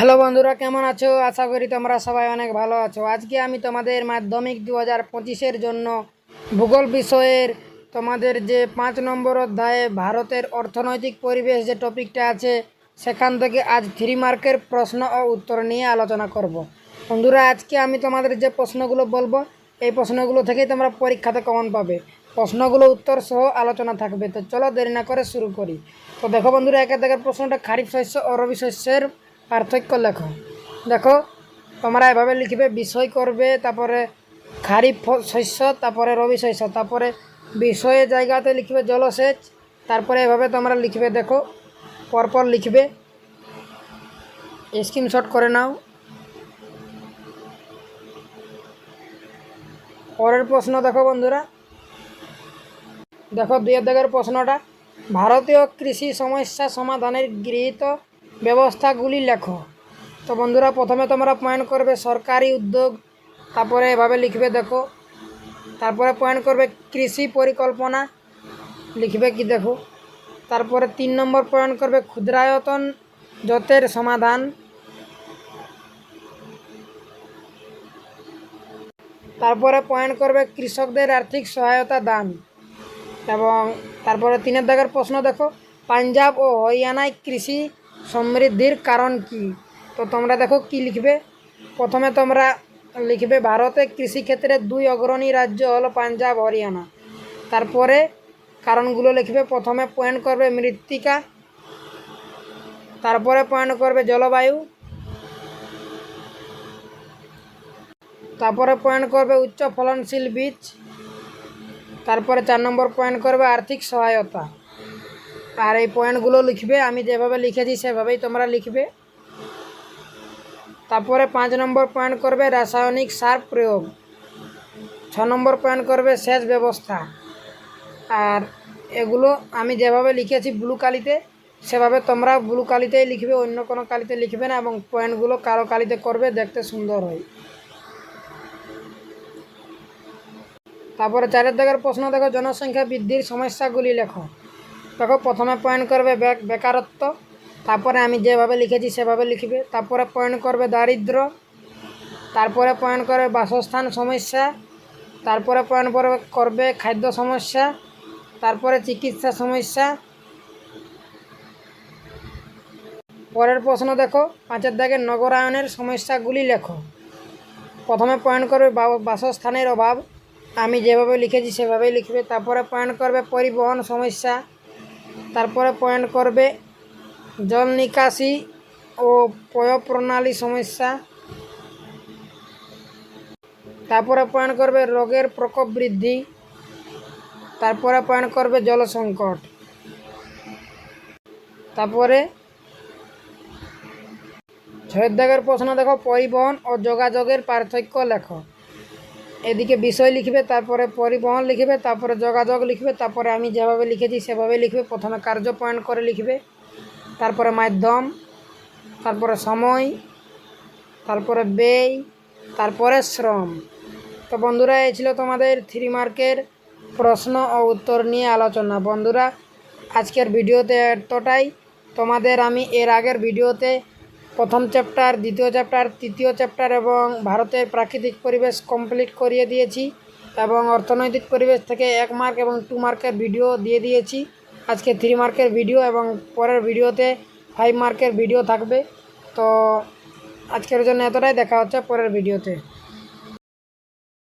Hello বন্ধুরা, কেমন আছো? আশা করি তোমরা সবাই অনেক ভালো আছো। আজকে আমি তোমাদের মাধ্যমিক দু হাজার পঁচিশের জন্য ভূগোল বিষয়ের তোমাদের যে পাঁচ নম্বর অধ্যায়ে ভারতের অর্থনৈতিক পরিবেশ যে টপিকটা আছে, সেখান থেকে আজ থ্রি মার্কের প্রশ্ন ও উত্তর নিয়ে আলোচনা করব। বন্ধুরা, আজকে আমি তোমাদের যে প্রশ্নগুলো বলব, এই প্রশ্নগুলো থেকেই তোমরা পরীক্ষাতে কমন পাবে। প্রশ্নগুলো উত্তর সহ আলোচনা থাকবে। তো চলো দেরি না করে শুরু করি। তো দেখো বন্ধুরা, একে দেখের প্রশ্নটা খারিফ শস্য ও রবি শস্যের পার্থক্য লেখো। দেখো, তোমরা এভাবে লিখবে, বিষয় করবে, তারপরে খারিফ শস্য, তারপরে রবি শস্য, তারপরে বিষয়ের জায়গাতে লিখবে জলসেচ, তারপরে এভাবে তোমরা লিখবে, দেখো, পরপর লিখবে। স্ক্রিনশট করে নাও। পরের প্রশ্ন দেখো বন্ধুরা। দেখো, দুই দাগের প্রশ্নটা। ভারতীয় কৃষি সমস্যা সমাধানের গৃহীত ব্যবস্থাগুলি লেখো। তো বন্ধুরা, প্রথমে তোমরা পয়েন্ট করবে সরকারি উদ্যোগ, তারপরে এভাবে লিখবে দেখো। তারপরে পয়েন্ট করবে কৃষি পরিকল্পনা, লিখবে কি দেখো। তারপরে তিন নম্বর পয়েন্ট করবে ক্ষুদ্রায়তন যতের সমাধান। তারপরে পয়েন্ট করবে কৃষকদের আর্থিক সহায়তা দান। এবং তারপরে তিনের দাগের প্রশ্ন দেখো, পাঞ্জাব ও হরিয়ানায় কৃষি সমৃদ্ধির কারণ কি? তো তোমরা দেখো কি লিখবে? প্রথমে তোমরা লিখবে, ভারতে কৃষিক্ষেত্রে দুই অগ্রণী রাজ্য হলো পাঞ্জাব, হরিয়ানা। তারপরে কারণগুলো লিখবে, প্রথমে পয়েন্ট করবে মৃত্তিকা, তারপরে পয়েন্ট করবে জলবায়ু, তারপরে পয়েন্ট করবে উচ্চ ফলনশীল বীজ, তারপরে চার নম্বর পয়েন্ট করবে আর্থিক সহায়তা। আর এই পয়েন্টগুলো লিখবে, আমি যেভাবে লিখেছি সেভাবেই তোমরা লিখবে। তারপরে পাঁচ নম্বর পয়েন্ট করবে রাসায়নিক সার প্রয়োগ। ছ নম্বর পয়েন্ট করবে সেচ ব্যবস্থা। আর এগুলো আমি যেভাবে লিখেছি ব্লু কালিতে, সেভাবে তোমরা ব্লু কালিতেই লিখবে, অন্য কোনো কালিতে লিখবে না এবং পয়েন্টগুলো কালো কালিতে করবে, দেখতে সুন্দর হয়। তারপরে চারের দাগের প্রশ্ন দেখো, জনসংখ্যা বৃদ্ধির সমস্যাগুলি লেখো। দেখো প্রথমে পয়েন্ট করবে বেক- বেকারত্ব, তারপরে আমি যেভাবে লিখেছি সেভাবে লিখবে, তারপরে পয়েন্ট করবে দারিদ্র, তারপরে পয়েন্ট করবে বাসস্থান সমস্যা, তারপরে পয়েন্ট করবে করবে খাদ্য সমস্যা, তারপরে চিকিৎসা সমস্যা। পরের প্রশ্ন দেখো, পাঁচের দাগে নগরায়নের সমস্যাগুলি লেখো। প্রথমে পয়েন্ট করবে বাসস্থানের অভাব, আমি যেভাবে লিখেছি সেভাবেই লিখবে, তারপরে পয়েন্ট করবে পরিবহন সমস্যা তারপরে পয়েন্ট করবে জল নিকাশি ও পয় প্রণালী সমস্যা। তারপরে পয়েন্ট করবে রোগের প্রকোপ বৃদ্ধি। তারপরে পয়েন্ট করবে জল সংকট। তারপরে ছয়ের দাগের প্রশ্ন দেখো, পরিবহন ও যোগাযোগের পার্থক্য লেখো। এদিকে বিষয় লিখবে, তারপরে পরিবহন লিখবে, তারপরে যোগাযোগ লিখবে, তারপরে আমি যেভাবে লিখেছি সেভাবে লিখবে, প্রথমে কার্য পয়েন্ট করে লিখবে, তারপরে মাধ্যম, তারপরে সময়, তারপরে ব্যয়, তারপরে শ্রম। তো বন্ধুরা, এই ছিল তোমাদের থ্রি মার্কের প্রশ্ন ও উত্তর নিয়ে আলোচনা। বন্ধুরা, আজকের ভিডিওতে এতটাই। তোমাদের আমি এর আগের ভিডিওতে প্রথম চ্যাপ্টার দ্বিতীয় চ্যাপ্টার তৃতীয় চ্যাপ্টার এবং ভারতের প্রাকৃতিক পরিবেশ কমপ্লিট করিয়ে দিয়েছি এবং অর্থনৈতিক পরিবেশ থেকে এক মার্ক এবং টু মার্কের ভিডিও দিয়ে দিয়েছি। আজকে থ্রি মার্কের ভিডিও এবং পরের ভিডিওতে ফাইভ মার্কের ভিডিও থাকবে। তো আজকের জন্য এতটাই, দেখা হচ্ছে পরের ভিডিওতে